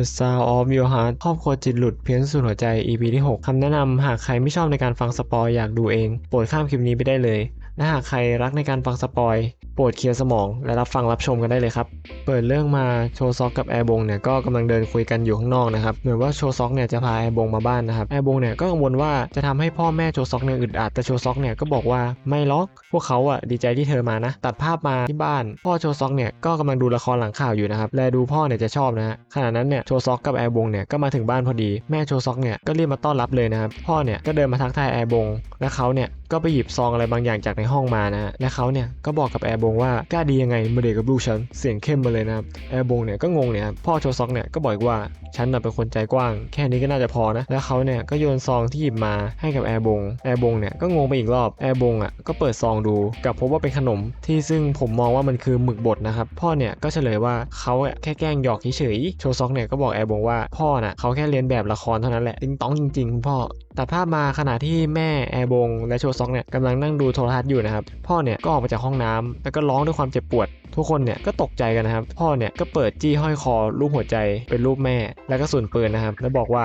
The Sound of Your Heart ครอบครัวจิตหลุดเพี้ยนสุดหัวใจ EP ที่ 6 คำแนะนำหากใครไม่ชอบในการฟังสปอยอยากดูเอง โปรดข้ามคลิปนี้ไปได้เลย และหากใครรักในการฟังสปอยโปรดเคลียร์สมองและรับฟังรับชมกันได้เลยครับ เปิดเรื่องมาโชซอกกับแอร์บงเนี่ยก็กำลังเดินคุยกันอยู่ข้างนอกนะครับ เหมือนว่าโชซอกเนี่ยจะพาแอร์บงมาบ้านนะครับ แอร์บงเนี่ยก็กังวลว่าจะทำให้พ่อแม่โชซอกเนี่ยอึดอัด แต่โชซอกเนี่ยก็บอกว่าไม่ล็อก พวกเขาอะดีใจที่เธอมานะ ตัดภาพมาที่บ้าน พ่อโชซอกเนี่ยก็กำลังดูละครหลังข่าวอยู่นะครับ แลดูพ่อเนี่ยจะชอบนะฮะ ขณะนั้นเนี่ยโชซอกกับแอร์บงเนี่ยก็มาถึงบ้านพอดี แม่โชซอกเนี่ยก็รีบมาต้อนรับเลยนะครับ พ่อเนี่ยก็เดินมาทักทายแอร์บง และเขาเนี่ย ก็ไปหยิบซองอะไรบางอย่างจากในห้องมานะฮะและเขาเนี่ยก็บอกกับแอร์บงว่ากล้าดียังไงมาเด็กกับลูกฉันเสียงเข้มมาเลยนะครับแอร์บงเนี่ยก็งงเนี่ยพ่อโชซอกเนี่ยก็บอกว่าฉันน่ะเป็นคนใจกว้าง แค่นี้ก็น่าจะพอนะแล้วเขาเนี่ยก็โยนซองที่หยิบมาให้กับแอร์บงแอร์บงเนี่ยก็งงไปอีกรอบแอร์บงอะก็เปิดซองดูกับพบว่าเป็นขนมที่ซึ่งผมมองว่ามันคือหมึกบดนะครับพ่อเนี่ยก็เฉลยว่าเขาอะแค่แกล้งหยอกเฉยๆโชซอกเนี่ยก็บอกแอร์บงว่าพ่อน่ะเขาแค่เรียนแบบละครเท่านั้นแหละติ๊งต้องจริงๆคุณพ่อ ตัดภาพมาขณะที่แม่แอร์บงและโชซอกเนี่ยกำลังนั่งดูโทรทัศน์อยู่นะครับพ่อเนี่ยก็ออกมาจากห้องน้ำแล้วก็ร้องด้วยความเจ็บปวด ทุกคนเนี่ยก็ตกใจกันนะครับ พ่อเนี่ยก็เปิดจี้ห้อยคอรูปหัวใจเป็นรูปแม่ แล้วก็ส่วนปืนนะครับ แล้วบอกว่า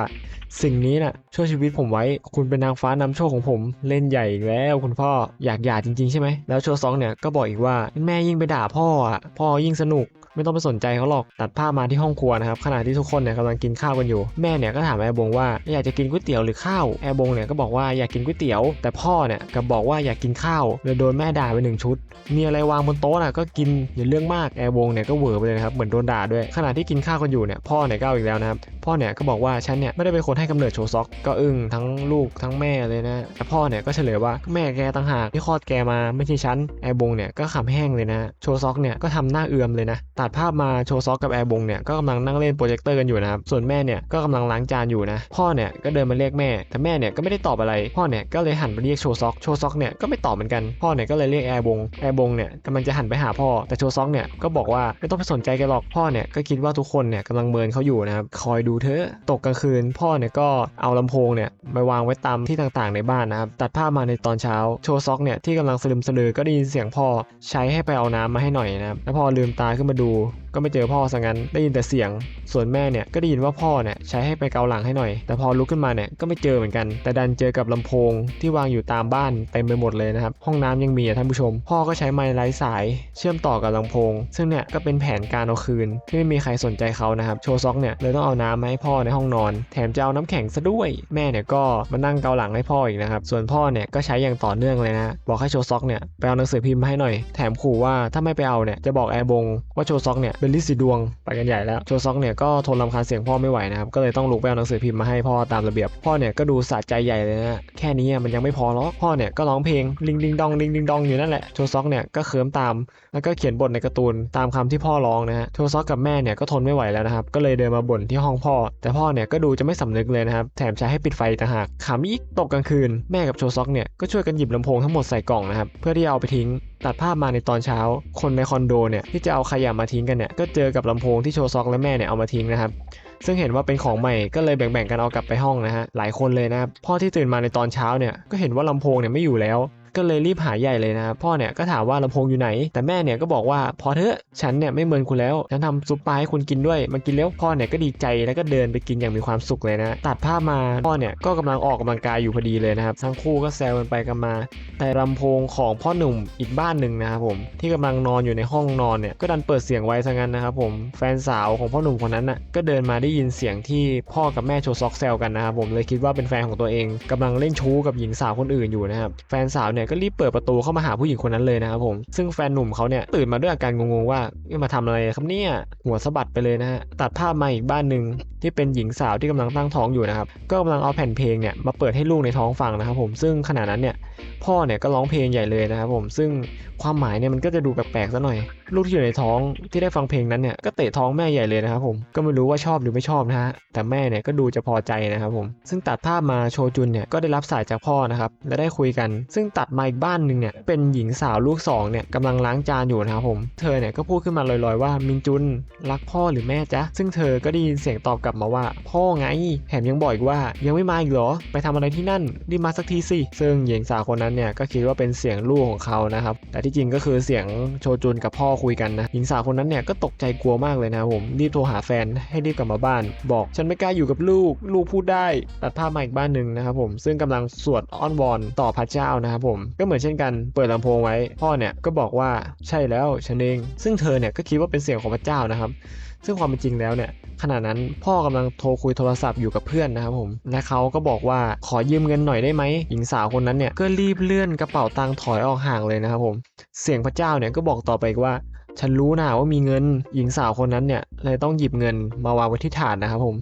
สิ่งนี้น่ะช่วยชีวิตผมไว้ คุณเป็นนางฟ้านำโชคของผมเล่นใหญ่อีกแล้ว คุณพ่ออยากหย่าจริงๆใช่ไหมแล้วโชซองเนี่ยก็บอกอีกว่าแม่ยิ่งไปด่าพ่ออะพ่อยิ่งสนุก ไม่ต้องไปสนใจเขาหรอกตัดภาพมาที่ห้องครัวนะครับขณะที่ทุกคนเนี่ยกำลังกินข้าวกันอยู่ แม่เนี่ยก็ถามแอร์บงว่าอยากจะกินก๋วยเตี๋ยวหรือข้าวแอร์บงเนี่ยก็บอกว่าอยากกินก๋วยเตี๋ยวแต่พ่อเนี่ยกลับบอกว่าอยากกินข้าวเลยโดนแม่ด่าไปหนึ่งชุด มีอะไรวางบนโต๊ะน่ะก็กินอย่าเรื่องมากแอร์บงเนี่ยก็เหวอไปเลยนะครับเหมือนโดนด่าด้วยขณะที่กินข้าวกันอยู่เนี่ยพ่อเนี่ยก็เอาอีกแล้วนะครับพ่อเนี่ยก็บอกว่าฉันเนี่ยไม่ได้เป็นคนให้กำเนิดโชซอกก็อึ้งทั้งลูกทั้งแม่เลยนะแต่พ่อเนี่ยก็เฉลยว่าแม่แกต่างหากที่คลอดแกมาไม่ใช่ฉันแอร์บงเนี่ยก็ขำแห้งเลยนะโชซอกเนี่ยก็ทำหน้าเอือมเลยนะตัดภาพมาโชซอกกับแอร์บงเนี่ยก็กำลังนั่งเล่นโปรเจคเตอร์กันอยู่นะครับ ส่วนแม่เนี่ยก็กำลังล้างจานอยู่นะ พ่อเนี่ยก็เดินมาเรียกแม่ แต่แม่เนี่ยก็ไม่ได้ตอบอะไร พ่อเนี่ยก็เลยหันไปเรียกโชซอก โชซอกเนี่ยก็ไม่ตอบเหมือนกัน พ่อเนี่ยก็เลยเรียกแอร์บง แอร์บงเนี่ยกำลังจะหันไปหาพ่อ แต่โชซอกเนี่ยก็บอกว่าไม่ต้องไปสนใจแกหรอก พ่อเนี่ยก็คิดว่าทุกคนเนี่ยกำลังเมินเขาอยู่นะครับ คอยดูเถอตกกลางคืน พ่อเนี่ยก็เอาลำโพงเนี่ยไปวางไว้ตามที่ต่างๆในบ้านนะครับ ตัดภาพมาในตอนเช้า โชซอกเนี่ยที่กำลังสลืมสลือก็ได้ยินเสียงพ่อ ใช้ให้ไปเอาน้ำมาให้หน่อยนะครับแล้วพอลืมตาขึ้นมาดู do ก็ไม่เจอพ่อซะงั้น ได้ยินแต่เสียง ส่วนแม่เนี่ยก็ได้ยินว่าพ่อเนี่ยใช้ให้ไปเกาหลังให้หน่อย แต่พอลุกขึ้นมาเนี่ยก็ไม่เจอเหมือนกัน แต่ดันเจอกับลำโพงที่วางอยู่ตามบ้านเต็มไปหมดเลยนะครับ ห้องน้ำยังมีอะท่านผู้ชม พ่อก็ใช้ไม้ไร้สาย เชื่อมต่อกับลำโพง ซึ่งเนี่ยก็เป็นแผนการเอาคืน ที่ไม่มีใครสนใจเขานะครับ โชซอกเนี่ยเลยต้องเอาน้ำมาให้พ่อในห้องนอน แถมจะเอาน้ำแข็งซะด้วย แม่เนี่ยก็มานั่งเกาหลังให้พ่ออีกนะครับ ส่วนพ่อเนี่ยก็ใช้อย่างต่อเนื่องเลยนะ บอกให้โชซอกเนี่ยไปเอาหนังสือพิมพ์มาให้หน่อย แถมขู่ว่าถ้าไม่ไปเอาเนี่ยจะบอกแอร์บงว่าโชซอกเนี่ยเป็นลิสีดวงไปกันใหญ่แล้วโชซอกเนี่ยก็ทนรำคาญเสียงพ่อไม่ไหวนะครับก็เลยต้องลุกไปเอาหนังสือพิมพ์มาให้พ่อตามระเบียบ พ่อเนี่ยก็ดูสะใจใหญ่เลยนะแค่นี้มันยังไม่พอหรอกพ่อเนี่ยก็ร้องเพลงลิงดิงดองลิงดิงดองอยู่นั่นแหละโชซอกเนี่ยก็เคิมตาม แล้วก็เขียนบทในการ์ตูนตามคำที่พ่อร้องนะฮะโชซอกกับแม่เนี่ยก็ทนไม่ไหวแล้วนะครับก็เลยเดินมาบ่นที่ห้องพ่อ แต่พ่อเนี่ยก็ดูจะไม่สำนึกเลยนะครับแถมใช้ให้ปิดไฟต่างหากขำอีกตกกลางคืนแม่กับโชซอกเนี่ยก็ช่วยกันหยิบลำโพงทั้งหมดใส่กล่องนะครับเพื่อที่จะเอาไปทิ้งตัดภาพมาในตอนเช้า คนในคอนโดเนี่ยที่จะเอาขยะมาทิ้งกันเนี่ยก็เจอกับลำโพงที่โชซอกและแม่เนี่ยเอามาทิ้งนะครับซึ่งเห็นว่าเป็นของใหม่ก็เลยแบ่งๆกันเอากลับไปห้องนะฮะหลายคนเลยนะครับพ่อที่ตื่นมาในตอนเช้าเนี่ยก็เห็นว่าลำโพงเนี่ยไม่อยู่แล้ว ก็เลยรีบหาใหญ่เลยนะครับพ่อเนี่ยก็ถามว่าลำโพงอยู่ไหน แต่แม่เนี่ยก็บอกว่าพอเถอะฉันเนี่ยไม่เมินคุณแล้วฉันทำซุปปลาให้คุณกินด้วยมากินแล้วพ่อเนี่ยก็ดีใจแล้วก็เดินไปกินอย่างมีความสุขเลยนะ ตัดภาพมาพ่อเนี่ยก็กำลังออกกำลังกายอยู่พอดีเลยนะครับทั้งคู่ก็แซวกันไปกันมา แต่ลำโพงของพ่อหนุ่มอีกบ้านหนึ่งนะครับผมที่กำลังนอนอยู่ในห้องนอนเนี่ยก็ดันเปิดเสียงไว้ซะงั้นนะครับผมแฟนสาวของพ่อหนุ่มคนนั้นน่ะก็เดินมาได้ยินเสียงที่พ่อกับแม่โชว์ซอกแซวกันนะครับผมเลยคิดว่าเป็นแฟนของตัวเองกำลังเล่นชู้กับหญิงสาวคนอื่นอยู่นะครับแฟนสาวเนี่ยก็รีบเปิดประตูเข้ามาหาผู้หญิงคนนั้นเลยนะครับผมซึ่งแฟนหนุ่มเขาเนี่ยตื่นมาด้วยอาการงงๆว่ามาทำอะไรครับเนี่ยหัวสะบัดไปเลยนะฮะตัดภาพมาอีกบ้านหนึ่งที่เป็นหญิงสาวที่กำลังตั้งท้องอยู่นะครับก็กำลังเอาแผ่นเพลงเนี่ยมาเปิดให้ลูกในท้องฟังนะครับผมซึ่งขณะนั้นเนี่ยพ่อเนี่ยก็ร้องเพลงใหญ่เลยนะครับผมซึ่งความหมายเนี่ยมันก็จะดูแปลกๆซะหน่อย ลูกที่อยู่ในท้องที่ได้ฟังเพลงนั้นเนี่ยก็เตะท้องแม่ใหญ่เลยนะครับผมก็ไม่รู้ว่าชอบหรือไม่ชอบนะฮะแต่แม่เนี่ยก็ดูจะพอใจนะครับผมซึ่งตัดภาพมาโชจุนเนี่ยก็ได้รับสายจากพ่อนะครับและได้คุยกัน ซึ่งตัดมาอีกบ้านหนึ่งเนี่ยเป็นหญิงสาวลูกสองเนี่ยกำลังล้างจานอยู่นะครับผม เธอเนี่ยก็พูดขึ้นมาลอยๆว่ามินจุนรักพ่อหรือแม่จ๊ะซึ่งเธอก็ได้ยินเสียงตอบกลับมาว่า พ่อไงแถมยังบอกอีกว่ายังไม่มาอีกเหรอ ไปทำอะไรที่นั่นรีบมาสักทีสิซึ่งหญิงสาวคนนั้นเนี่ยก็คิดว่าเป็นเสียงลูกของเขานะครับแต่ที่จริงก็คือเสียงโชจุนกับพ่อคุยกันนะหญิงสาวคนนั้นเนี่ยก็ตกใจกลัวมากเลยนะครับผมรีบโทรหาแฟนให้รีบกลับมาบ้าน บอกฉันไม่กล้าอยู่กับลูก ลูกพูดได้ตัดภาพมาอีกบ้านหนึ่งนะครับผมซึ่งกำลังสวดอ้อนวอนต่อพระเจ้านะครับผมก็เหมือนเช่นกันเปิดลำโพงไว้ พ่อเนี่ยก็บอกว่าใช่แล้วฉันเอง ซึ่งเธอเนี่ยก็คิดว่าเป็นเสียงของพระเจ้านะครับ ซึ่งความเป็นจริงแล้วเนี่ยขณะนั้นพ่อกำลังโทรคุยโทรศัพท์อยู่กับเพื่อนนะครับผมและเขาก็บอกว่าขอยืมเงินหน่อยได้ไหมหญิงสาวคนนั้นเนี่ยก็รีบเลื่อนกระเป๋าตังค์ถอยออกห่างเลยนะครับผม เสียงพระเจ้าเนี่ยก็บอกต่อไปว่า ฉันรู้นะว่ามีเงินหญิงสาวคนนั้นเนี่ยเลยต้องหยิบเงินมาวางไว้ที่ถาดนะครับผม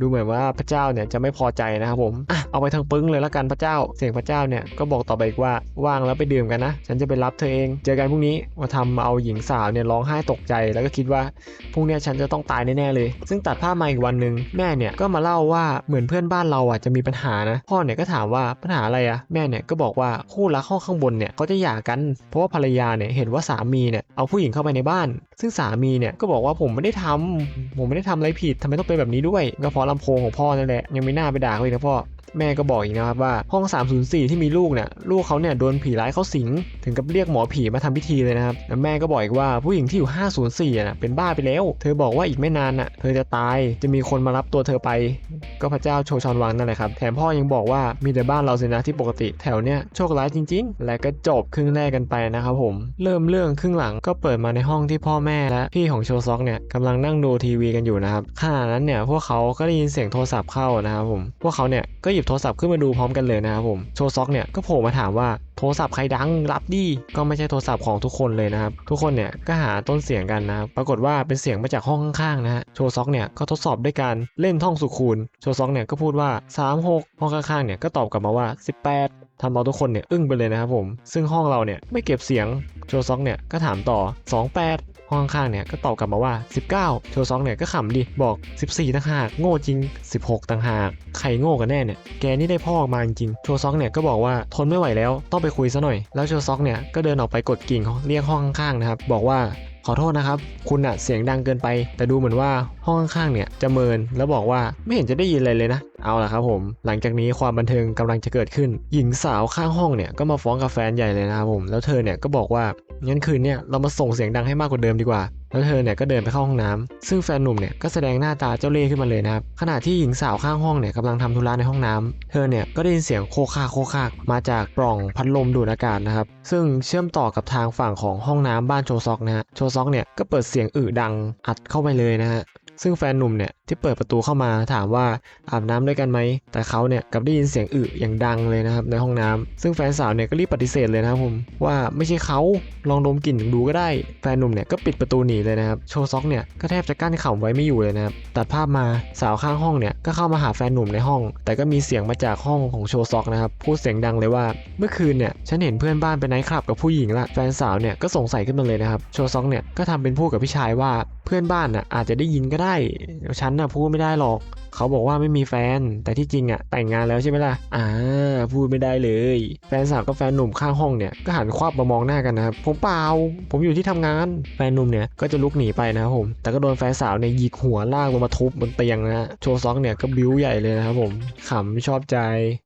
ดูเหมือนว่าพระเจ้าเนี่ยจะไม่พอใจนะครับผมอะเอาไปทางปึ้งเลยละกันพระเจ้า เสียงพระเจ้าเนี่ยก็บอกต่อไปอีกว่าว่างแล้วไปดื่มกันนะ ฉันจะไปรับเธอเอง เจอกันพรุ่งนี้มาทำเอาหญิงสาวเนี่ยร้องไห้ตกใจ แล้วก็คิดว่าพรุ่งนี้ฉันจะต้องตายแน่ๆเลย ซึ่งตัดภาพมาอีกวันหนึ่งแม่เนี่ยก็มาเล่าว่าเหมือนเพื่อนบ้านเราอะจะมีปัญหานะ พ่อเนี่ยก็ถามว่าปัญหาอะไรอะแม่เนี่ยก็บอกว่าคู่รักห้องข้างบนเนี่ยเขาจะหย่ากันเพราะว่าภรรยาเนี่ยเห็นว่าสามีเนี่ยเอาผู้หญิงเข้าไปในบ้าน ซึ่งสามีเนี่ยก็บอกว่าผมไม่ได้ทำผมไม่ได้ทำอะไรผิดทำไมต้องเป็นแบบนี้ด้วยก็เพราะลำโพงของพ่อนั่นแหละยังไม่น่าไปด่าเขาอีกนะพ่อ แม่ก็บอกอีกนะครับว่าห้อง 304 ที่มีลูกเนี่ยลูกเขาเนี่ยโดนผีร้ายเข้าสิง ถึงกับเรียกหมอผีมาทำพิธีเลยนะครับแล้วแม่ก็บอกอีกว่าผู้หญิงที่อยู่ 504อะเป็นบ้าไปแล้ว เธอบอกว่าอีกไม่นานน่ะเธอจะตายจะมีคนมารับตัวเธอไป ก็พระเจ้าโชชอนวังนั่นแหละครับแถมพ่อยังบอกว่ามีแต่บ้านเราสินะที่ปกติแถวเนี้ยโชคร้ายจริง ๆ และก็จบครึ่งแรกกันไปนะครับผม เริ่มเรื่องครึ่งหลังก็เปิดมาในห้องที่พ่อแม่และพี่ของโชซอกเนี่ยกำลังนั่งดูทีวีกันอยู่นะครับขณะนั้นเนี่ยพวกเขาก็ได้ยินเสียงโทรศัพท์เข้านะครับผมพวกเขาเนี่ยก็หยิบโทรศัพท์ขึ้นมาดูพร้อมกันเลยนะครับผมโชซอกเนี่ยก็โผล่มาถามว่าโทรศัพท์ใครดังรับดิก็ไม่ใช่โทรศัพท์ของทุกคนเลยนะครับทุกคนเนี่ยก็หาต้นเสียงกันนะครับปรากฏว่าเป็นเสียงมาจากห้องข้างๆนะฮะโชซอกเนี่ยก็ทดสอบด้วยการเล่นท่องสุขูณโชซอกเนี่ยก็พูดว่า 36 ห้องข้างๆเนี่ยก็ตอบกลับมาว่า 18ทำเอาทุกคนเนี่ยอึ้งไปเลยนะครับผม ซึ่งห้องเราเนี่ยไม่เก็บเสียงโชซอกเนี่ยก็ถามต่อ 28 ห้องข้างเนี่ยก็ตอบกลับมาว่า 19โชซองเนี่ยก็ขำดิบอก 14ต่างหากโง่จริง 16ต่างหากใครโง่กันแน่เนี่ยแกนี่ได้พ่อมาจริงโชซองเนี่ยก็บอกว่าทนไม่ไหวแล้วต้องไปคุยซะหน่อย แล้วโชซองเนี่ยก็เดินออกไปกดกิ่งเรียกห้องข้างๆนะครับบอกว่าขอโทษนะครับ คุณอะเสียงดังเกินไป แต่ดูเหมือนว่าห้องข้างๆเนี่ยจะเมินแล้วบอกว่าไม่เห็นจะได้ยินอะไรเลยนะ เอาละครับผม หลังจากนี้ความบันเทิงกำลังจะเกิดขึ้น หญิงสาวข้างห้องเนี่ยก็มาฟ้องกับแฟนใหญ่เลยนะครับผมแล้วเธอเนี่ยก็บอกว่างั้นคืนเนี่ยเรามาส่งเสียงดังให้มากกว่าเดิมดีกว่าแล้วเธอเนี่ยก็เดินไปเข้าห้องน้ำซึ่งแฟนหนุ่มเนี่ยก็แสดงหน้าตาเจ้าเล่ห์ขึ้นมาเลยนะครับขณะที่หญิงสาวข้างห้องเนี่ยกำลังทำธุระในห้องน้ำเธอเนี่ยก็ได้ยินเสียงโคคาโคคากมาจากปล่องพัดลมดูดอากาศนะครับซึ่งเชื่อมต่อกับทางฝั่งของห้องน้ำบ้านโชซอกนะฮะโชซอกเนี่ยก็เปิดเสียงอึดังอัดเข้าไปเลยนะฮะซึ่งแฟนหนุ่มเนี่ย ที่เปิดประตูเข้ามาถามว่าอาบน้ำด้วยกันไหม แต่เขาเนี่ยกลับได้ยินเสียงอึอย่างดังเลยนะครับในห้องน้ำซึ่งแฟนสาวเนี่ยก็รีบปฏิเสธเลยนะครับผมว่าไม่ใช่เขาลองดมกลิ่นดูก็ได้ แฟนหนุ่มเนี่ยก็ปิดประตูหนีเลยนะครับโชซอกเนี่ยก็แทบจะกั้นขำไว้ไม่อยู่เลยนะครับตัดภาพมาสาวข้างห้องเนี่ยก็เข้ามาหาแฟนหนุ่มในห้อง แต่ก็มีเสียงมาจากห้องของโชซอกนะครับพูดเสียงดังเลยว่า เมื่อคืนเนี่ยฉันเห็นเพื่อนบ้านไปไนท์คลับกับผู้หญิงละแฟนสาวเนี่ยก็สงสัยขึ้นมาเลยนะครับโชซอกเนี่ยก็ทำเป็นพูดกับพี่ชายว่าเพื่อนบ้านน่ะอาจจะได้ยินก็ได้ฉันน่ะพูดไม่ได้หรอก เขาบอกว่าไม่มีแฟน แต่ที่จริงอะแต่งงานแล้วใช่ไหมล่ะ อ่า พูดไม่ได้เลย แฟนสาวกับแฟนหนุ่มข้างห้องเนี่ยก็หันควับมามองหน้ากันนะครับ ผมเปล่า ผมอยู่ที่ทำงาน แฟนหนุ่มเนี่ยก็จะลุกหนีไปนะครับผม แต่ก็โดนแฟนสาวเนี่ยหยิกหัวลากลงมาทุบบนเตียงนะฮะโชซอกเนี่ยก็บิ้วใหญ่เลยนะครับผม ขำชอบใจ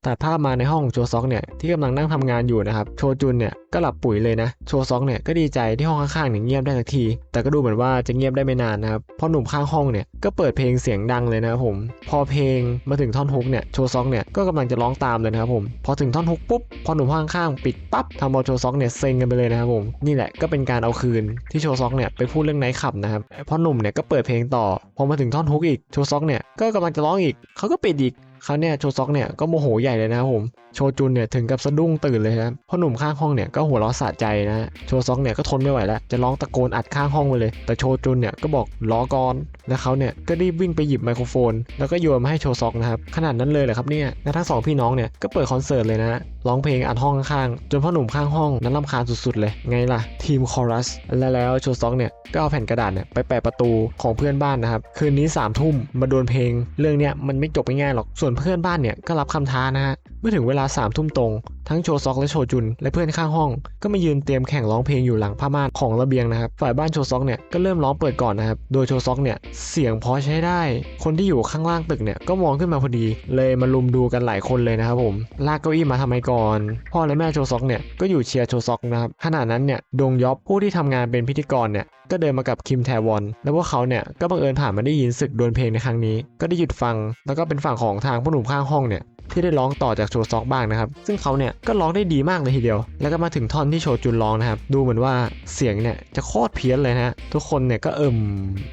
แตัดภาพมาในห้องของโชซอกเนี่ยที่กำลังนั่งทำงานอยู่นะครับ โชจุนเนี่ย ก็หลับปุ๋ยเลยนะ โชซอกเนี่ยก็ดีใจที่ห้องข้างๆเนี่ยเงียบได้สักที แต่ก็ดูเหมือนว่าจะเงียบได้ไม่นานนะครับเพราะหนุ่มข้างห้องเนี่ยก็เปิดเพลงเสียงดังเลยนะครับผม พอเพลงมาถึงท่อนฮุกเนี่ยโชซอกเนี่ยก็กำลังจะร้องตามเลยนะครับผม พอถึงท่อนฮุกปุ๊บพอหนุ่มข้างๆปิดปั๊บทำเอาโชซอกเนี่ยเซ็งกันไปเลยนะครับผมนี่แหละก็เป็นการเอาคืนที่โชซอกเนี่ยไปพูดเรื่องไนท์ขับนะครับพอหนุ่มเนี่ยก็เปิดเพลงต่อ พอมาถึงท่อนฮุกอีกโชซอกเนี่ยก็กำลังจะร้องอีกเขาก็ปิดอีก เขาวเนี่ยโชซอกเนี่ยก็โมโหใหญ่เลยนะครับผมโชจุนเนี่ยถึงกับสะดุ้งตื่นเลยครับเพราะหนุ่มข้างห้องเนี่ยก็หัวเราะสะใจนะโชซอกเนี่ยก็ทนไม่ไหวแล้วจะร้องตะโกนอัดข้างห้องไปเลย แต่โชจุนเนี่ยก็บอกล้อก่อนแล้วเขาเนี่ยก็รีบวิ่งไปหยิบไมโครโฟน แล้วก็โยนมาให้โชซอกนะครับขนาดนั้นเลยเหรอครับเนี่ยแล้วทั้งสองพี่น้องเนี่ยก็เปิดคอนเสิร์ตเลยนะร้องเพลงอัดห้องข้างๆจนพ่อหนุ่มข้างห้องนั้นรำคาญสุดๆเลยไงล่ะทีมคอรัสและแล้วโชซอกเนี่ยก็เอาแผ่นกระดาษเนี่ยไปแปะประตูของเพื่อนบ้านนะครับคืนนี้3ามทุ่มมาโดนเพลง เรื่องเนี้ยมันไม่จบง่ายๆหรอกส่วนเพื่อนบ้านเนี่ยก็รับคำท้านะฮะ เมื่อถึงเวลา3ามทุ่มตรง ทั้งโชซอกและโชจุน และเพื่อนข้างห้อง ก็มายืนเตรียมแข่งร้องเพลงอยู่หลังผ้าม่านของระเบียงนะครับ ฝ่ายบ้านโชซอกเนี่ยก็เริ่มร้องเปิดก่อนนะครับ โดยโชซอกเนี่ยเสียงพอใช้ได้ คนที่อยู่ข้างล่างตึกเนี่ยก็มองขึ้นมาพอดี เลยมาลุมดูกันหลายคนเลยนะครับผม ลากเก้าอี้มาทำไมก่อน พ่อและแม่โชซอกเนี่ยก็อยู่เชียร์โชซอกนะครับ ขณะนั้นเนี่ยดงยอบผู้ที่ทำงานเป็นพิธีกรเนี่ยก็เดินมากับคิมแทวอน แล้วพวกเขาเนี่ยก็บังเอิญผ่านมาได้ยินศึกดวลเพลงในครั้งนี้ ก็ได้หยุดฟัง แล้วก็เป็นฝั่งของทางผู้หนุ่มข้างห้องเนี่ย ที่ได้ร้องต่อจากโชซอกบ้างนะครับ ซึ่งเขาเนี่ยก็ร้องได้ดีมากเลยทีเดียว แล้วก็มาถึงท่อนที่โชจุนร้องนะครับ ดูเหมือนว่าเสียงเนี่ยจะโคตรเพี้ยนเลยนะฮะทุกคนเนี่ยก็เอิ่ม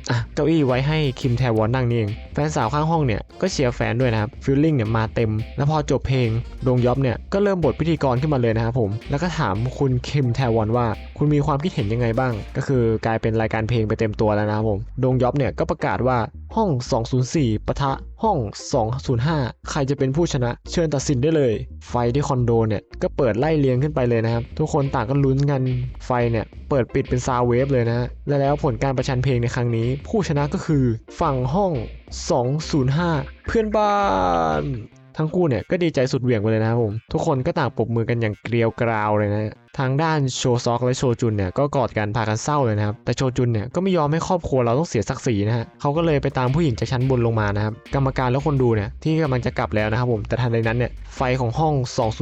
อะเก้าอี้ไว้ให้คิมแทวอนนั่งนี่เอง แฟนสาวข้างห้องเนี่ยก็เชียร์แฟนด้วยนะครับฟิลลิ่งเนี่ยมาเต็ม แล้วพอจบเพลงดงยอบเนี่ยก็เริ่มบทพิธีกรขึ้นมาเลยนะครับผม แล้วก็ถามคุณคิมแทวอนว่า คุณมีความคิดเห็นยังไงบ้าง ก็คือกลายเป็นรายการเพลงไปเต็มตัวแล้วนะครับผมดงยอบเนี่ยก็ประกาศว่า ห้อง 204 ปะทะห้อง 205 ใครจะเป็นผู้ชนะ เชิญตัดสินได้เลย ไฟที่คอนโดเนี่ยก็เปิดไล่เลียงขึ้นไปเลยนะครับ ทุกคนต่างก็ลุ้นกันไฟเนี่ยเปิดปิดเป็นซาวเวฟเลยนะและแล้วผลการประชันเพลงในครั้งนี้ ผู้ชนะก็คือฝั่งห้อง 205 เพื่อนบ้าน ทั้งคู่เนี่ยก็ดีใจสุดเหวี่ยงไปเลยนะครับผม ทุกคนก็ต่างปรบมือกันอย่างเกลียวกราวเลยนะทางด้านโชซอกและโชจุนเนี่ยก็กอดกันพากันเศร้าเลยนะครับ แต่โชจุนเนี่ยก็ไม่ยอมให้ครอบครัวเราต้องเสียศักดิ์ศรีนะฮะเขาก็เลยไปตามผู้หญิงจากชั้นบนลงมานะครับกรรมการและคนดูเนี่ยที่กำลังจะกลับแล้วนะครับผมแต่ทันใดนั้นเนี่ยไฟของห้อง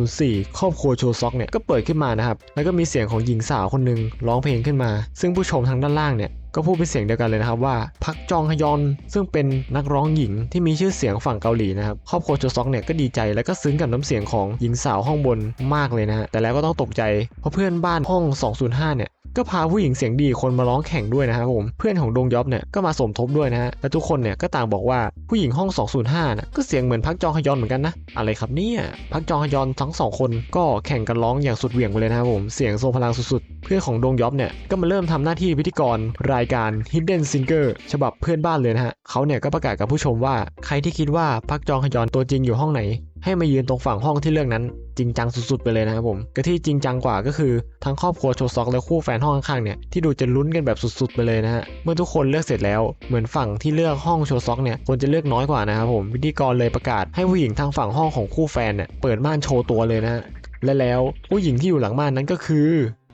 204 ครอบครัวโชซอกเนี่ยก็เปิดขึ้นมานะครับแล้วก็มีเสียงของหญิงสาวคนหนึ่งร้องเพลงขึ้นมา ซึ่งผู้ชมทางด้านล่างเนี่ย ก็พูดเป็นเสียงเดียวกันเลยนะครับว่าพักจองฮยอนซึ่งเป็นนักร้องหญิงที่มีชื่อเสียงฝั่งเกาหลีนะครับครอบครัวโจซอกเนี่ยก็ดีใจและก็ซึ้งกับน้ำเสียงของหญิงสาวห้องบนมากเลยนะฮะแต่แล้วก็ต้องตกใจเพราะเพื่อนบ้านห้อง 205 เนี่ย ก็พาผู้หญิงเสียงดีคนมาร้องแข่งด้วยนะครับผมเพื่อนของดงยอบเนี่ยก็มาสมทบด้วยนะฮะและทุกคนเนี่ยก็ต่างบอกว่าผู้หญิงห้อง 205นะก็เสียงเหมือนพักจองฮยอนเหมือนกันนะอะไรครับเนี่ยพักจองฮยอนทั้งสองคนก็แข่งกันร้องอย่างสุดเหวี่ยงไปเลยนะครับผมเสียงทรงพลังสุดๆ เพื่อนของดงยอบเนี่ยก็มาเริ่มทำหน้าที่พิธีกรรายการ Hidden Singer ฉบับเพื่อนบ้านเลยนะฮะเขาเนี่ยก็ประกาศกับผู้ชมว่าใครที่คิดว่าพักจองฮยอนตัวจริงอยู่ห้องไหน ให้มายืนตรงฝั่งห้องที่เลือกนั้น จริงจังสุดๆไปเลยนะครับผมก็ที่จริงจังกว่าก็คือทั้งครอบครัวโชซอกและคู่แฟนห้องข้างๆเนี่ยที่ดูจะลุ้นกันแบบสุดๆไปเลยนะฮะเมื่อทุกคนเลือกเสร็จแล้วเหมือนฝั่งที่เลือกห้องโชซอกเนี่ยควรจะเลือกน้อยกว่านะครับผมพิธีกรเลยประกาศให้ผู้หญิงทางฝั่งห้องของคู่แฟนเนี่ยเปิดม่านโชว์ตัวเลยนะฮะและแล้วผู้หญิงที่อยู่หลังม่านนั้นก็คือ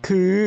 คือ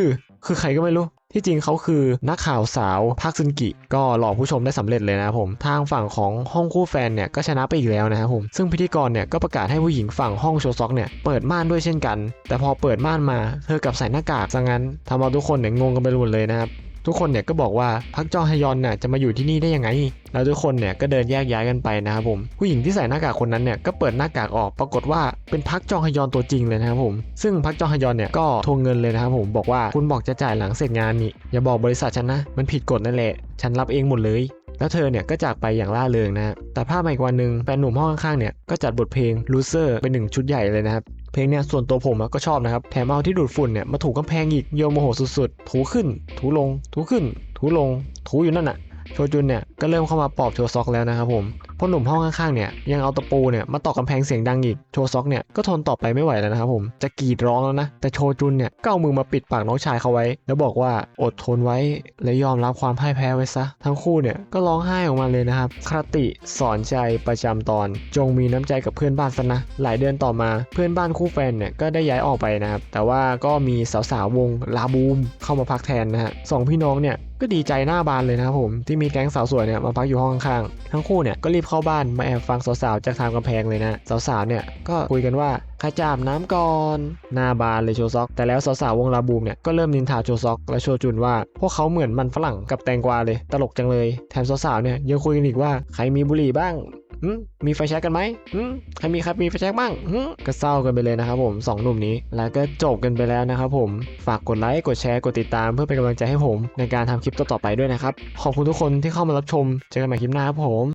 คือใครก็ไม่รู้ ที่จริงเขาคือนักข่าวสาวพักซึนกิ ก็หลอกผู้ชมได้สำเร็จเลยนะครับผม ทางฝั่งของห้องคู่แฟนเนี่ยก็ชนะไปอีกแล้วนะครับผม ซึ่งพิธีกรเนี่ยก็ประกาศให้ผู้หญิงฝั่งห้องโชซอกเนี่ยเปิดม่านด้วยเช่นกัน แต่พอเปิดม่านมาเธอกับใส่หน้ากากซะงั้นทำเอาทุกคนเนี่ยงงกันไปหมดเลยนะครับ ทุกคนเนี่ยก็บอกว่าพักจองฮยอนน่ะจะมาอยู่ที่นี่ได้ยังไง แล้วทุกคนเนี่ยก็เดินแยกย้ายกันไปนะครับผม ผู้หญิงที่ใส่หน้ากากคนนั้นเนี่ยก็เปิดหน้ากากออกปรากฏว่าเป็นพักจองฮยอนตัวจริงเลยนะครับผม ซึ่งพักจองฮยอนเนี่ยก็ทวงเงินเลยนะครับผมบอกว่าคุณบอกจะจ่ายหลังเสร็จงานนี่อย่าบอกบริษัทฉันนะมันผิดกฎนั่นแหละ ฉันรับเองหมดเลยแล้วเธอเนี่ยก็จากไปอย่างล่าเริงนะฮะแต่ภาพมาอีกวันหนึ่งแฟนหนุ่มห้องข้างๆเนี่ยก็จัดบทเพลง loser เป็นหนึ่งชุดใหญ่เลยนะครับ เพลงเนี่ยส่วนตัวผมก็ชอบนะครับ แถมเอาที่ดูดฝุ่นเนี่ยมาถูกกำแพงอีกโยมโมโหสุดๆ ถูขึ้น ถูลง ถูขึ้น ถูลง ถูอยู่นั่นน่ะโชจุนเนี่ยก็เริ่มเข้ามาปอบโชซอกแล้วนะครับผม พ่อหนุ่มห้องข้างๆเนี่ยยังเอาตะปูเนี่ยมาตอกกำแพงเสียงดังอีกโชซอกเนี่ยก็ทนต่อไปไม่ไหวแล้วนะครับผมจะกรีดร้องแล้วนะแต่โชจุนเนี่ยก็เอามือมาปิดปากน้องชายเขาไว้ แล้วบอกว่าอดทนไว้และยอมรับความพ่ายแพ้ไว้ซะ ทั้งคู่เนี่ยก็ร้องไห้ออกมาเลยนะครับคติสอนใจประจำตอน จงมีน้ำใจกับเพื่อนบ้านซะนะหลายเดือนต่อมาเพื่อนบ้านคู่แฟนเนี่ยก็ได้ย้ายออกไปนะครับแต่ว่าก็มีสาวๆวงลาบูมเข้ามาพักแทนนะฮะสองพี่น้องเนี่ย ก็ดีใจหน้าบานเลยนะครับผมที่มีแก๊งสาวสวยเนี่ยมาพักอยู่ห้องข้างๆทั้งคู่เนี่ยก็รีบเข้าบ้านมาแอบฟังสาวๆจากทางกำแพงเลยนะสาวๆเนี่ยก็คุยกันว่าใครจะอาบน้ำก่อนหน้าบานเลยโชซอก แต่แล้วสาวๆวงลาบูมเนี่ยก็เริ่มนินทาโชซอกและโชจุนว่า พวกเขาเหมือนมันฝรั่งกับแตงกวาเลย ตลกจังเลย แถมสาวๆเนี่ยยังคุยกันอีกว่าใครมีบุหรี่บ้าง มีไฟแช็กกันไหมใครมีครับมีไฟแช็กบ้างก็เศร้ากันไปเลยนะครับผมสองหนุ่มนี้ แล้วก็จบกันไปแล้วนะครับผมฝากกดไลค์กดแชร์กดติดตามเพื่อเป็นกำลังใจให้ผม ในการทำคลิปต่อๆไปด้วยนะครับ ขอบคุณทุกคนที่เข้ามารับชม เจอกันใหม่คลิปหน้าครับผม